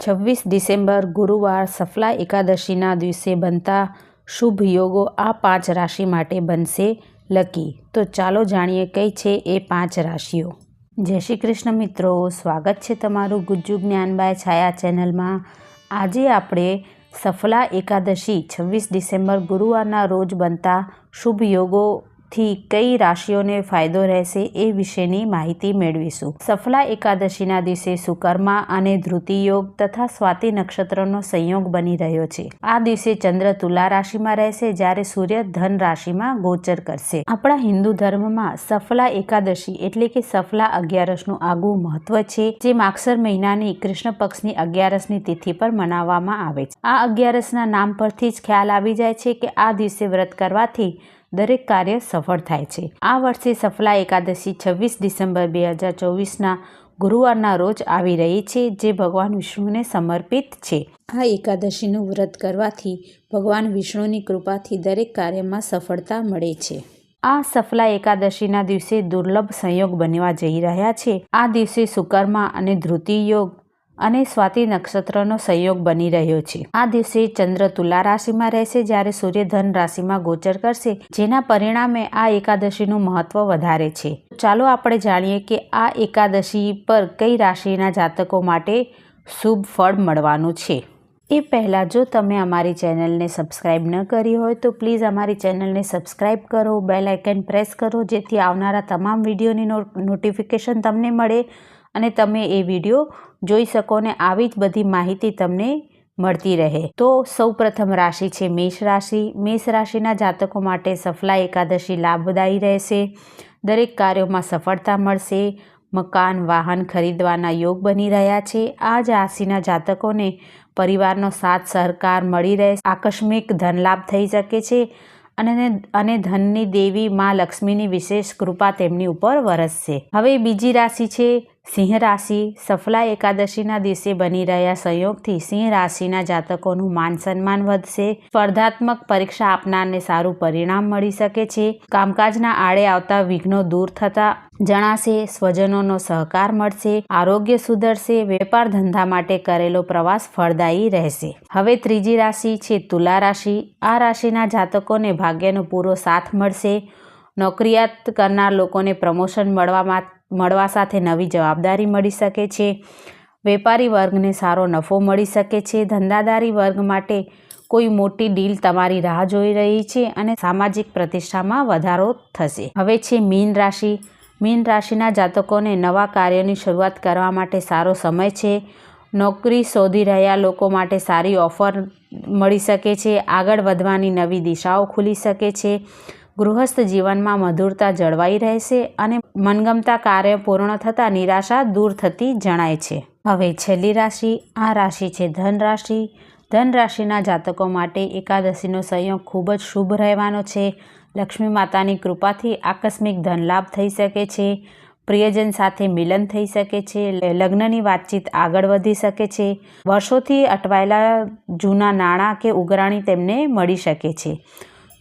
છવ્વીસ ડિસેમ્બર ગુરુવાર સફલા એકાદશીના દિવસે બનતા શુભ યોગો આ પાંચ રાશિ માટે બનશે લકી. તો ચાલો જાણીએ કઈ છે એ પાંચ રાશિઓ. જય શ્રી કૃષ્ણ મિત્રો, સ્વાગત છે તમારું ગુજ્જુ જ્ઞાનબાય છાયા ચેનલમાં. આજે આપણે સફલા એકાદશી છવ્વીસ ડિસેમ્બર ગુરુવારના રોજ બનતા શુભ યોગોથી કઈ રાશિઓને ફાયદો રહેશે એ વિશેની માહિતી મેળવીશું. સફલા એકાદશીના દિવસે સુકર્મા અને ધૃતિ યોગ તથા સ્વાતિ નક્ષત્રનો સંયોગ બની રહ્યો છે. આ દિવસે ચંદ્ર તુલા રાશિમાં રહેશે જ્યારે સૂર્ય ધન રાશિમાં ગોચર કરશે. આપણા હિન્દુ ધર્મમાં સફલા એકાદશી એટલે કે સફલા અગિયારસનું આગવું મહત્વ છે, જે માગસર મહિનાની કૃષ્ણ પક્ષની અગિયારસની તિથિ પર મનાવવામાં આવે છે. આ અગિયારસના નામ પરથી જ ખ્યાલ આવી જાય છે કે આ દિવસે વ્રત કરવાથી દરેક કાર્ય સફળ થાય છે. આ વર્ષે સફલા એકાદશી છવ્વીસ ડિસેમ્બર બે હજાર ચોવીસના ગુરુવારના રોજ આવી રહી છે, જે ભગવાન વિષ્ણુને સમર્પિત છે. આ એકાદશીનું વ્રત કરવાથી ભગવાન વિષ્ણુની કૃપાથી દરેક કાર્યમાં સફળતા મળે છે. આ સફલા એકાદશીના દિવસે દુર્લભ સંયોગ બનવા જઈ રહ્યા છે. આ દિવસે સુકર્મા અને ધૃતિ યોગ અને સ્વાતિ નક્ષત્રનો સંયોગ બની રહ્યો છે. આ દિવસે ચંદ્ર તુલા રાશિમાં રહેશે જ્યારે સૂર્ય ધન રાશિમાં ગોચર કરશે, જેના પરિણામે આ એકાદશીનું મહત્વ વધારે છે. ચાલો આપણે જાણીએ કે આ એકાદશી પર કઈ રાશિના જાતકો માટે શુભ ફળ મળવાનું છે. એ પહેલાં જો તમે અમારી ચેનલને સબસ્ક્રાઈબ ન કરી હોય તો પ્લીઝ અમારી ચેનલને સબસ્ક્રાઇબ કરો, બેલ આઇકન પ્રેસ કરો, જેથી આવનારા તમામ વિડીયોની નોટિફિકેશન તમને મળે. અને તમે એ વીડિયો જોઈ શકો ને આવી જ બધી માહિતી તમને મળતી રહે. તો સૌ પ્રથમ રાશિ છે મેષ રાશિ. મેષ રાશિના જાતકો માટે સફલા એકાદશી લાભદાયી રહેશે. દરેક કાર્યોમાં સફળતા મળશે. મકાન, વાહન ખરીદવાના યોગ બની રહ્યા છે. આ જ રાશિના જાતકોને પરિવારનો સાથ સહકાર મળી રહે આકસ્મિક ધનલાભ થઈ શકે છે અને અને ધનની દેવી માં લક્ષ્મીની વિશેષ કૃપા તેમની ઉપર વરસશે. હવે બીજી રાશિ છે સિંહ રાશિ સફલા એકાદશીના દિવસે બની રહ્યા સંયોગથી સિંહ રાશિના જાતકોનું માન સન્માન વધશે. સ્પર્ધાત્મક પરીક્ષા આપનારને સારું પરિણામ મળી શકે છે. કામકાજના આડે આવતા વિઘ્નો દૂર થતા જણાશે, સ્વજનોનો સહકાર મળશે, આરોગ્ય સુધરશે, વેપાર ધંધા માટે કરેલો પ્રવાસ ફળદાયી રહેશે. હવે ત્રીજી રાશિ છે તુલા રાશિ. આ રાશિના જાતકોને ભાગ્યનો પૂરો સાથ મળશે. નોકરિયાત કરનાર લોકોને પ્રમોશન મળવા મળવા સાથે નવી જવાબદારી મળી શકે છે. વેપારી વર્ગને સારો નફો મળી શકે છે. ધંધાદારી વર્ગ માટે કોઈ મોટી ડીલ તમારી રાહ જોઈ રહી છે અને સામાજિક પ્રતિષ્ઠામાં વધારો થશે. હવે છે મીન રાશિ. મીન રાશિના જાતકોને નવા કાર્યની શરૂઆત કરવા માટે સારો સમય છે. નોકરી શોધી રહ્યા લોકો માટે સારી ઓફર મળી શકે છે. આગળ વધવાની નવી દિશાઓ ખુલી શકે છે. ગૃહસ્થ જીવનમાં મધુરતા જળવાઈ રહેશે અને મનગમતા કાર્ય પૂર્ણ થતાં નિરાશા દૂર થતી જણાય છે. હવે છેલ્લી રાશિ, આ રાશિ છે ધન રાશિ. ધન રાશિના જાતકો માટે એકાદશીનો સંયોગ ખૂબ જ શુભ રહેવાનો છે. લક્ષ્મી માતાની કૃપાથી આકસ્મિક ધનલાભ થઈ શકે છે. પ્રિયજન સાથે મિલન થઈ શકે છે. લગ્નની વાતચીત આગળ વધી શકે છે. વર્ષોથી અટવાયેલા જૂના નાણાં કે ઉઘરાણી તેમને મળી શકે છે.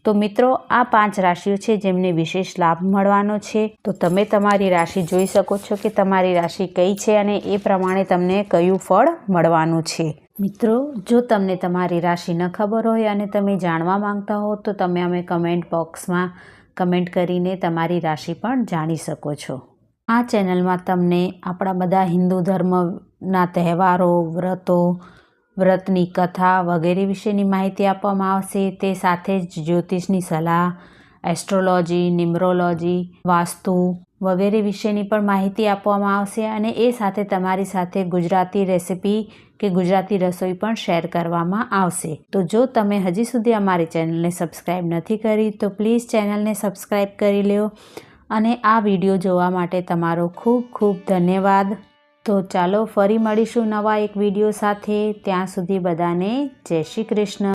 તો મિત્રો, આ પાંચ રાશિઓ છે જેમને વિશેષ લાભ મળવાનો છે. તો તમે તમારી રાશિ જોઈ શકો છો કે તમારી રાશિ કઈ છે અને એ પ્રમાણે તમને કયું ફળ મળવાનું છે. મિત્રો, જો તમને તમારી રાશિ ન ખબર હોય અને તમે જાણવા માંગતા હો, તો તમે અમે કમેન્ટ બોક્સમાં કમેન્ટ કરીને તમારી રાશિ પણ જાણી શકો છો. આ ચેનલમાં તમને આપણા બધા હિન્દુ ધર્મના તહેવારો, વ્રતો વ્રતની કથા વગેરે વિશેની માહિતી આપવામાં આવશે. તે સાથે જ જ્યોતિષની સલાહ એસ્ટ્રોલોજી નિમરોલોજી વાસ્તુ વગેરે વિશેની પણ માહિતી આપવામાં આવશે અને એ સાથે તમારી સાથે ગુજરાતી રેસિપી કે ગુજરાતી રસોઈ પણ શેર કરવામાં આવશે. તો જો તમે હજી સુધી અમારી ચેનલને સબસ્ક્રાઈબ નથી કરી, તો પ્લીઝ ચેનલને સબસ્ક્રાઈબ કરી લો અને આ વીડિયો જોવા માટે તમારો ખૂબ ખૂબ ધન્યવાદ. તો ચાલો ફરી મળીશું નવા એક વીડિયો સાથે. ત્યાં સુધી બધાને જય શ્રી કૃષ્ણ.